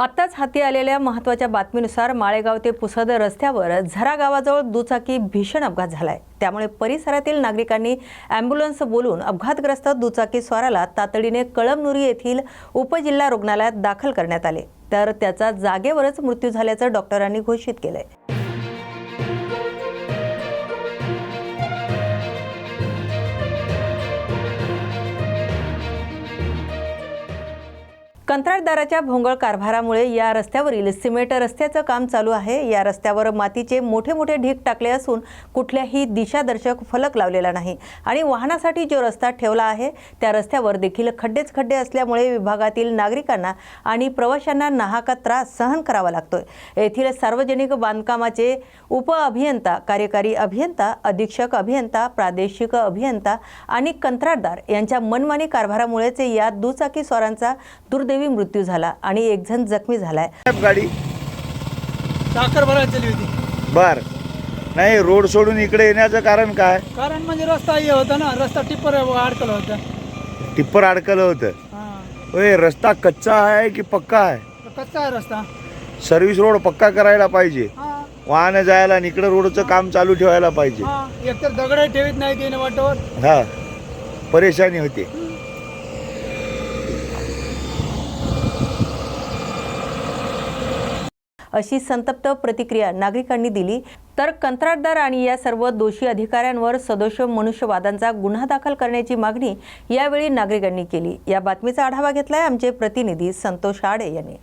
आत्ताच हाती आलेल्या महत्त्वाच्या बातमीनुसार माळेगाव ते पुसद रस्त्यावर झरा गावाजवळ दुचाकी भीषण अपघात झालाय. त्यामुळे परिसरातील नागरिकांनी अँब्युलन्स बोलून अपघातग्रस्त दुचाकी स्वाराला तातडीने कळमनुरी येथील उपजिल्हा रुग्णालयात दाखल करण्यात आले. तर त्याचा जागेवरच मृत्यू झाल्याचं डॉक्टरांनी घोषित केलंय. कंत्राटदाराच्या भोंगळ कारभारामुळे या रस्त्यावरील सिमेंट रस्त्याचं काम चालू आहे. या रस्त्यावर मातीचे मोठे मोठे ढीग टाकले असून कुठल्याही दिशादर्शक फलक लावलेला नाही. आणि वाहनासाठी जो रस्ता ठेवला आहे त्या रस्त्यावर देखील खड्डेच खड्डे असल्यामुळे विभागातील नागरिकांना आणि प्रवाशांना नाहका त्रास सहन करावा लागतोय. येथील सार्वजनिक बांधकामाचे उप अभियंता कार्यकारी अभियंता अधीक्षक अभियंता प्रादेशिक अभियंता आणि कंत्राटदार यांच्या मनमानी कारभारामुळेच या दुचाकी स्वारांचा दुर्दैवी मृत्यू झाला आणि एक जण जखमी झालाय. गाडी. साखर भरायला चालली होती. बर. नाही रोड सोडून इकडे येण्याचं कारण काय? कारण म्हणजे रस्ता हे होता ना रस्ता टिप्पर अडकलं होतं. टिप्पर अडकलं होतं. हा. रस्ता कच्चा आहे की पक्का आहे? कच्चा आहे रस्ता. सर्व्हिस रोड पक्का करायला पाहिजे. हा. वाहन जायला आणि इकडे रोडचं काम चालू ठेवायला पाहिजे. हा. एकतर दगड ठेवीत नाही वाटवर. हा. परेशानी होते. अशी संतप्त प्रतिक्रिया नागरिकांनी दिली. तर कंत्राटदार आणि या सर्व दोषी अधिकाऱ्यांवर सदोष मनुष्यवादांचा गुन्हा दाखल करण्याची मागणी यावेळी नागरिकांनी केली. या बातमीचा आढावा घेतलाय आमचे प्रतिनिधी संतोष आडे यांनी.